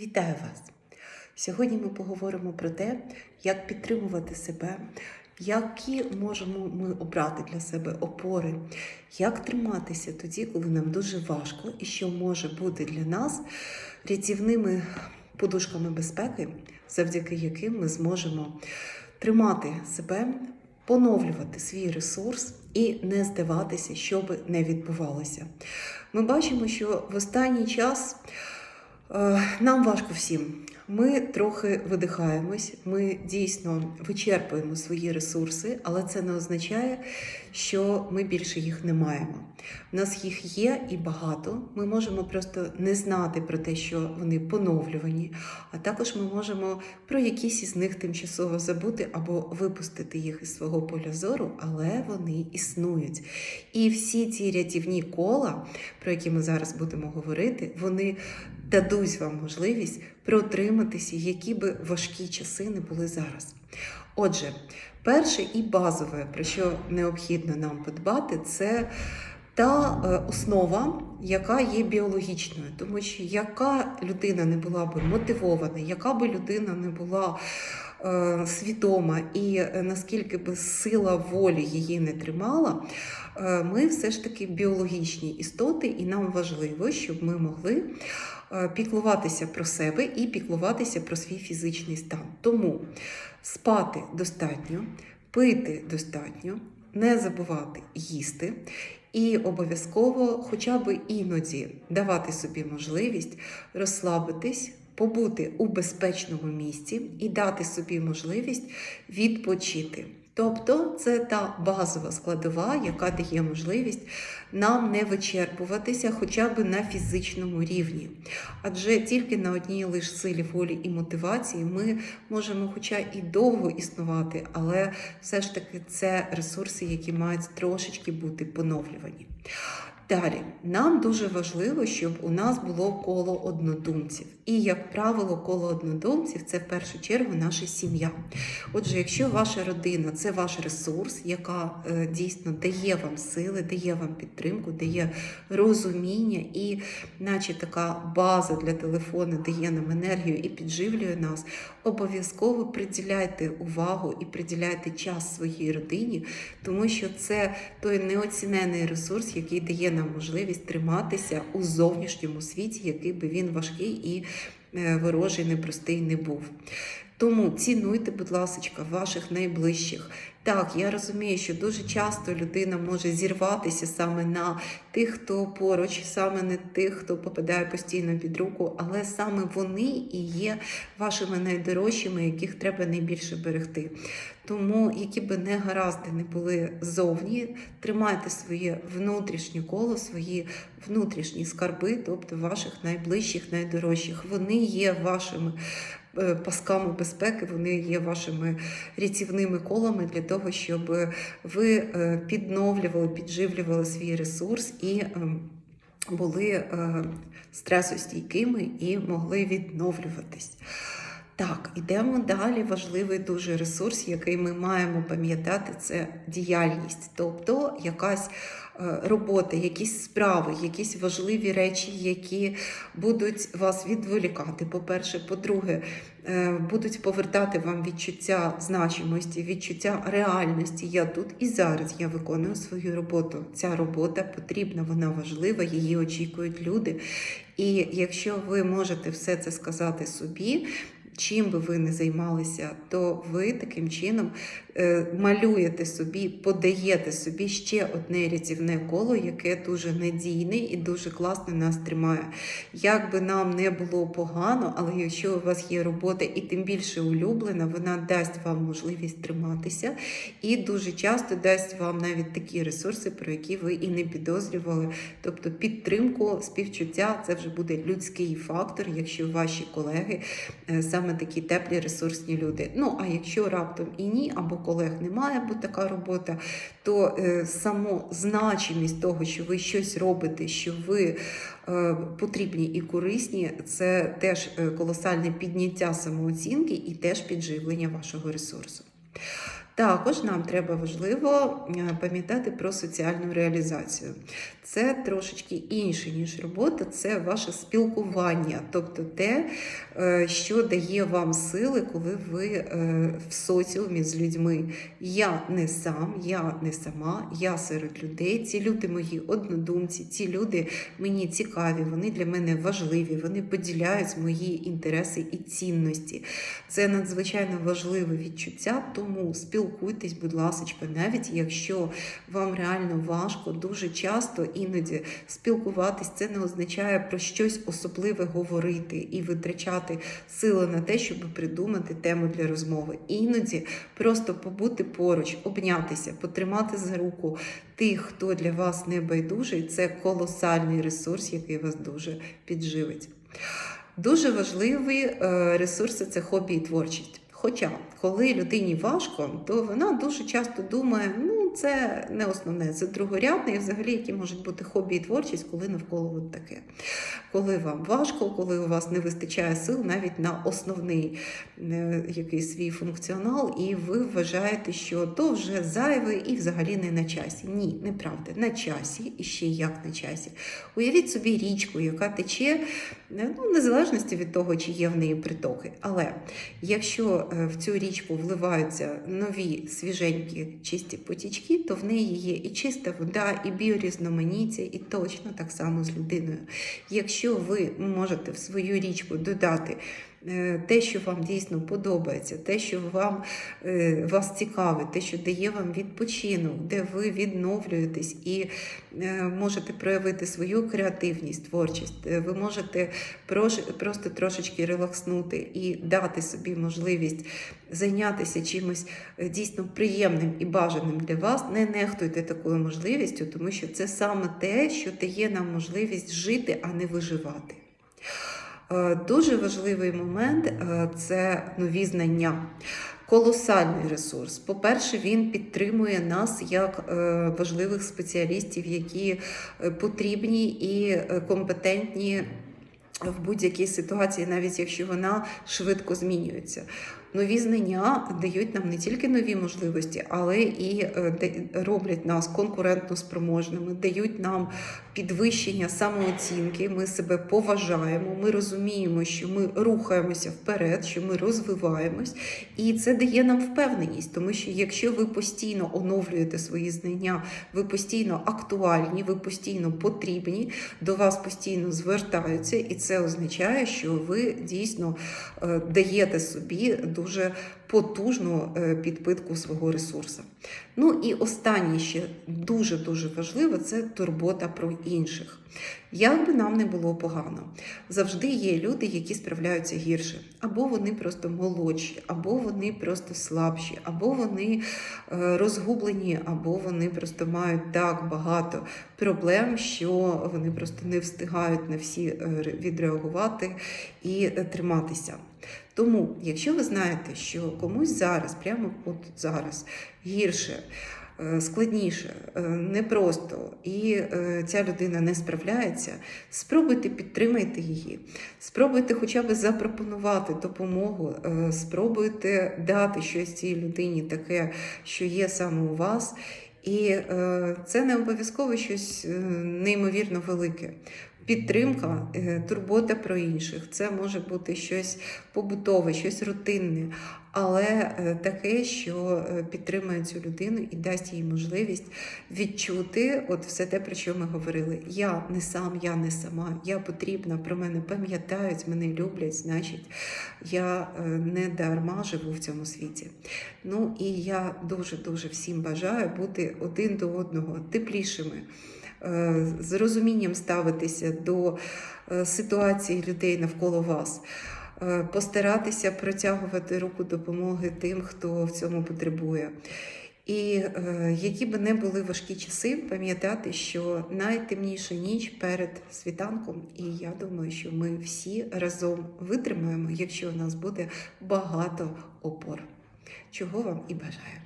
Вітаю вас! Сьогодні ми поговоримо про те, як підтримувати себе, які можемо ми обрати для себе опори, як триматися тоді, коли нам дуже важко, і що може бути для нас рятівними подушками безпеки, завдяки яким ми зможемо тримати себе, поновлювати свій ресурс і не здаватися, що би не відбувалося. Ми бачимо, що в останній час. Е, Нам важко всім. Ми трохи видихаємось, ми дійсно вичерпуємо свої ресурси, але це не означає, що ми більше їх не маємо. У нас їх є і багато. Ми можемо просто не знати про те, що вони поновлювані, а також ми можемо про якісь із них тимчасово забути або випустити їх із свого поля зору, але вони існують. І всі ці рятівні кола, про які ми зараз будемо говорити, вони дадуть вам можливість протриматися, які би важкі часи не були зараз. Отже, перше і базове, про що необхідно нам подбати, це та е, основа, яка є біологічною, тому що яка людина не була би мотивована, яка би людина не була е, свідома і е, наскільки би сила волі її не тримала, ми все ж таки біологічні істоти, і нам важливо, щоб ми могли піклуватися про себе і піклуватися про свій фізичний стан. Тому спати достатньо, пити достатньо, не забувати їсти. І обов'язково, хоча б іноді, давати собі можливість розслабитись, побути у безпечному місці і дати собі можливість відпочити. Тобто це та базова складова, яка дає можливість нам не вичерпуватися хоча б на фізичному рівні. Адже тільки на одній лише силі волі і мотивації ми можемо, хоча і довго існувати, але все ж таки це ресурси, які мають трошечки бути поновлювані. Далі, нам дуже важливо, щоб у нас було коло однодумців. І, як правило, коло однодумців це в першу чергу наша сім'я. Отже, якщо ваша родина це ваш ресурс, яка е, дійсно дає вам сили, дає вам підтримку, дає розуміння і, наче така база для телефону, дає нам енергію і підживлює нас, обов'язково приділяйте увагу і приділяйте час своїй родині, тому що це той неоцінений ресурс, який дає нам можливість триматися у зовнішньому світі, який би він важкий і е, ворожий, непростий не був. Тому цінуйте, будь ласка, ваших найближчих. Так, я розумію, що дуже часто людина може зірватися саме на тих, хто поруч, саме не тих, хто попадає постійно під руку, але саме вони і є вашими найдорожчими, яких треба найбільше берегти. Тому, які би не гаразди не були зовні, тримайте своє внутрішнє коло, свої внутрішні скарби, тобто ваших найближчих, найдорожчих. Вони є вашими пасками безпеки, вони є вашими рятівними колами для того, щоб ви е, підновлювали, підживлювали свій ресурс і ем, були е, стресостійкими і могли відновлюватись. Так, ідемо далі. Важливий дуже ресурс, який ми маємо пам'ятати, це діяльність, тобто якась е, робота, якісь справи, якісь важливі речі, які будуть вас відволікати. По-перше, по-друге, е, будуть повертати вам відчуття значимості, відчуття реальності. Я тут і зараз я виконую свою роботу. Ця робота потрібна, вона важлива, її очікують люди. І якщо ви можете все це сказати собі, чим би ви не займалися, то ви таким чином е, малюєте собі, подаєте собі ще одне рятівне коло, яке дуже надійне і дуже класно нас тримає. Як би нам не було погано, але якщо у вас є робота і тим більше улюблена, вона дасть вам можливість триматися і дуже часто дасть вам навіть такі ресурси, про які ви і не підозрювали. Тобто підтримку, співчуття це вже буде людський фактор, якщо ваші колеги е, саме такі теплі ресурсні люди. Ну а якщо раптом і ні, або колег немає, бо така робота, то е, само значимість того, що ви щось робите, що ви е, потрібні і корисні, це теж е, колосальне підняття самооцінки і теж підживлення вашого ресурсу. Також нам треба важливо е, пам'ятати про соціальну реалізацію. Це трошечки інше, ніж робота, це ваше спілкування, тобто те, е, що дає вам сили, коли ви е, в соціумі з людьми. Я не сам, я не сама, я серед людей. Ці люди мої однодумці, ці люди мені цікаві, вони для мене важливі, вони поділяють мої інтереси і цінності. Це надзвичайно важливе відчуття, тому спілкуйтесь, будь ласка, навіть якщо вам реально важко, дуже часто іноді спілкуватись, це не означає про щось особливе говорити і витрачати сили на те, щоб придумати тему для розмови. Іноді просто побути поруч, обнятися, потримати за руку тих, хто для вас не байдужий, це колосальний ресурс, який вас дуже підживить. Дуже важливий е, ресурс це хобі і творчість. Хоча, коли людині важко, то вона дуже часто думає, ну це не основне, це другорядне, і взагалі які можуть бути хобі і творчість, коли навколо от таке. Коли вам важко, коли у вас не вистачає сил навіть на основний е, якийсь свій функціонал, і ви вважаєте, що то вже зайве і взагалі не на часі. Ні, неправда, на часі і ще як на часі. Уявіть собі річку, яка тече, е, ну, незалежності від того, чи є в неї притоки. Але якщо е, в цю річку вливаються нові свіженькі чисті потічки, то в неї є і чиста вода, і біорізноманіття, і точно так само з людиною. Якщо ви можете в свою річку додати те, що вам дійсно подобається, те, що вам е, вас цікавить, те, що дає вам відпочинок, де ви відновлюєтесь і е, можете проявити свою креативність, творчість, е, ви можете просто трошечки релакснути і дати собі можливість зайнятися чимось е, дійсно приємним і бажаним для вас. Не нехтуйте такою можливістю, тому що це саме те, що дає нам можливість жити, а не виживати. Е, Дуже важливий момент е, це нові знання. Колосальний ресурс. По-перше, він підтримує нас як е, важливих спеціалістів, які потрібні і компетентні в будь-якій ситуації, навіть якщо вона швидко змінюється. Нові знання дають нам не тільки нові можливості, але і е, роблять нас конкурентно спроможними, дають нам підвищення самооцінки. Ми себе поважаємо, ми розуміємо, що ми рухаємося вперед, що ми розвиваємось, і це дає нам впевненість, тому що якщо ви постійно оновлюєте свої знання, ви постійно актуальні, ви постійно потрібні, до вас постійно звертаються, і це означає, що ви дійсно е, даєте собі дуже потужну е, підпитку свого ресурсу. Ну і останнє ще дуже дуже важливо це турбота про інших. Як би нам не було погано, завжди є люди, які справляються гірше, або вони просто молодші, або вони просто слабші, або вони е, розгублені, або вони просто мають так багато проблем, що вони просто не встигають на всі е, відреагувати і триматися. Тому, якщо ви знаєте, що комусь зараз, прямо от зараз, гірше, е, складніше, е, непросто, і е, ця людина не справляється, спробуйте підтримайте її, спробуйте хоча б запропонувати допомогу, спробуйте дати щось цій людині таке, що є саме у вас. І це не обов'язково щось неймовірно велике. Підтримка, е, турбота про інших. Це може бути щось побутове, щось рутинне, але е, таке, що е, підтримує цю людину і дасть їй можливість відчути от все те, про що ми говорили. Я не сам, я не сама, я потрібна, про мене пам'ятають, мене люблять, значить, я не дарма живу в цьому світі. Ну і я дуже-дуже всім бажаю бути один до одного теплішими. Е, З розумінням ставитися до е, ситуації людей навколо вас, е, постаратися протягувати руку допомоги тим, хто в цьому потребує. І які би не були важкі часи, пам'ятати, що найтемніша ніч перед світанком, і я думаю, що ми всі разом витримаємо, якщо у нас буде багато опор. Чого вам і бажаю.